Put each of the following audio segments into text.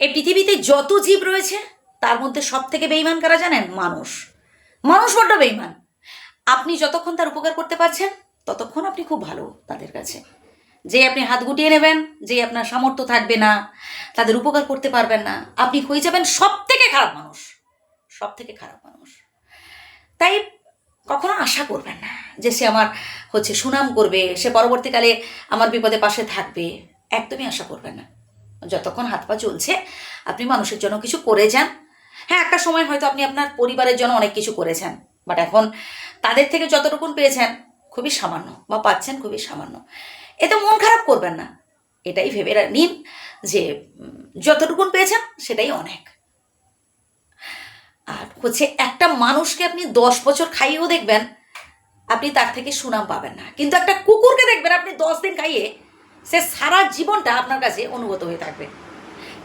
এই পৃথিবীতে যত জীব রয়েছে, তার মধ্যে সব থেকে বেইমান কারা জানেন? মানুষ। মানুষ বড্ড বেইমান আপনি যতক্ষণ তার উপকার করতে পারছেন, ততক্ষণ আপনি খুব ভালো তাদের কাছে। যে আপনি হাত গুটিয়ে নেবেন, যে আপনার সামর্থ্য থাকবে না, তাদের উপকার করতে পারবেন না, আপনি হয়ে যাবেন সব থেকে খারাপ মানুষ। সব থেকে খারাপ মানুষ। তাই কখনো আশা করবেন না যে সে আমার হচ্ছে সুনাম করবে, সে পরবর্তীকালে আমার বিপদে পাশে থাকবে। একদমই আশা করবেন না। যতক্ষণ হাত পা চলছে, আপনি মানুষের জন্য কিছু করে যান। হ্যাঁ একটা সময় হয়তো আপনি আপনার পরিবারের জন্য অনেক কিছু করেছেন বাট এখন তাদের থেকে যতটুকুন পেয়েছেন, খুবই সামান্য বা পাচ্ছেন খুবই সামান্য। এতে মন খারাপ করবেন না। এটাই ভেবে নিন যে যতটুকুন পেয়েছেন, সেটাই অনেক। আর হচ্ছে একটা মানুষকে আপনি দশ বছর খাইয়েও দেখবেন, আপনি তার থেকে সুনাম পাবেন না। কিন্তু একটা কুকুরকে দেখবেন, আপনি দশ দিন খাইয়ে সে সারা জীবনটা আপনার কাছে অনুগত হয়ে থাকবে।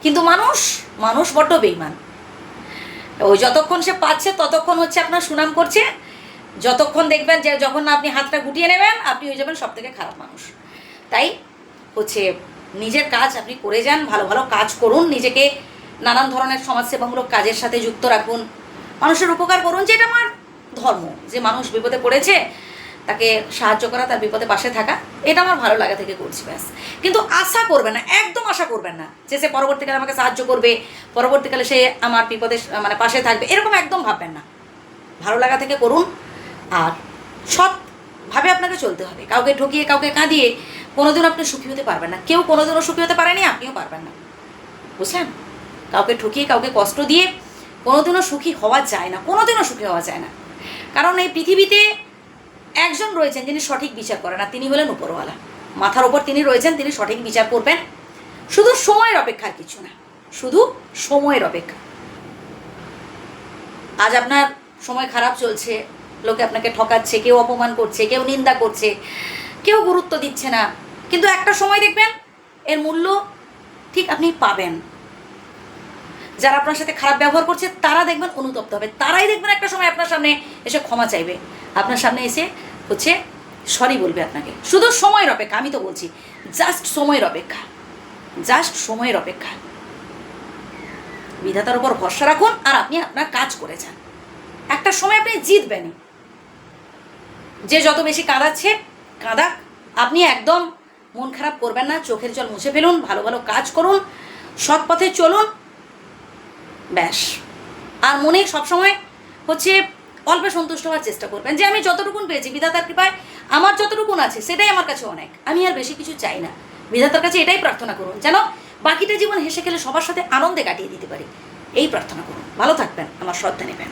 কিন্তু মানুষ মানুষ বড্ড বেইমান ওই যতক্ষণ সে পাচ্ছে, ততক্ষণ হচ্ছে আপনার সুনাম করছে। যতক্ষণ দেখবেন যে যখন আপনি হাতটা গুটিয়ে নেবেন, আপনি হয়ে যাবেন সব থেকে খারাপ মানুষ। তাই হচ্ছে নিজের কাজ আপনি করে যান, ভালো ভালো কাজ করুন, নিজেকে নানান ধরনের সমাজসেবামূলক কাজের সাথে যুক্ত রাখুন। মানুষের উপকার করুন যেটা আমার ধর্ম। যে মানুষ বিপদে পড়েছে, তাকে সাহায্য করা, তার বিপদে পাশে থাকা। এটা আমার ভালো লাগা থেকে করছি ব্যাস। কিন্তু আশা করবেন না, একদম আশা করবেন না যে সে পরবর্তীকালে আমাকে সাহায্য করবে, পরবর্তীকালে সে আমার বিপদে মানে পাশে থাকবে, এরকম একদম ভাববেন না। ভালো লাগা থেকে করুন, আর সৎভাবে আপনাকে চলতে হবে। কাউকে ঠকিয়ে, কাউকে কাঁদিয়ে কোনোদিনও আপনি সুখী হতে পারবেন না। কেউ কোনোদিনও সুখী হতে পারেনি, আপনিও পারবেন না। বুঝলেন? কাউকে ঠকিয়ে, কাউকে কষ্ট দিয়ে কোনোদিনও সুখী হওয়া যায় না, কোনোদিনও সুখী হওয়া যায় না। কারণ এই পৃথিবীতে একজন রয়েছেন যিনি সঠিক বিচার করেন, আর তিনি হলেন উপরওয়ালা। মাথার ওপর তিনি রয়েছেন, তিনি সঠিক বিচার করবেন। শুধু সময়ের অপেক্ষার কিছু না, শুধু সময়ের অপেক্ষা। আজ আপনার সময় খারাপ চলছে, লোকে আপনাকে ঠকাচ্ছে, কেউ অপমান করছে, কেউ নিন্দা করছে, কেউ গুরুত্ব দিচ্ছে না। কিন্তু একটা সময় দেখবেন, এর মূল্য ঠিক আপনি পাবেন। যারা আপনার সাথে খারাপ ব্যবহার করছে, তারা দেখবেন অনুতপ্ত হবে। তারাই দেখবেন একটা সময় আপনার সামনে এসে ক্ষমা চাইবে। আপনার সামনে এসে হচ্ছে সরি বলবে আপনাকে। শুধু সময়ের অপেক্ষা, আমি তো বলছি জাস্ট সময়ের অপেক্ষা। জাস্ট সময়ের অপেক্ষা। বিধাতার উপর ভরসা রাখুন আর আপনি আপনার কাজ করে যান। একটা সময় আপনি জিতবেনই। যে যত বেশি কাঁদাচ্ছে, কাঁদাক। আপনি একদম মন খারাপ করবেন না, চোখের জল মুছে ফেলুন, ভালো ভালো কাজ করুন, সৎ পথে চলুন, ব্যাস। আর মনে সবসময় হচ্ছে অল্পে সন্তুষ্ট হওয়ার চেষ্টা করবেন যে আমি যতটুকুন পেয়েছি, বিধাতার কৃপায় আমার যতটুকুন আছে, সেটাই আমার কাছে অনেক। আমি আর বেশি কিছু চাই না। বিধাতার কাছে এটাই প্রার্থনা করুন, যেন বাকিটা জীবন হেসে খেলে সবার সাথে আনন্দে কাটিয়ে দিতে পারি। এই প্রার্থনা করুন। ভালো থাকবেন, আমার শ্রদ্ধা নেবেন।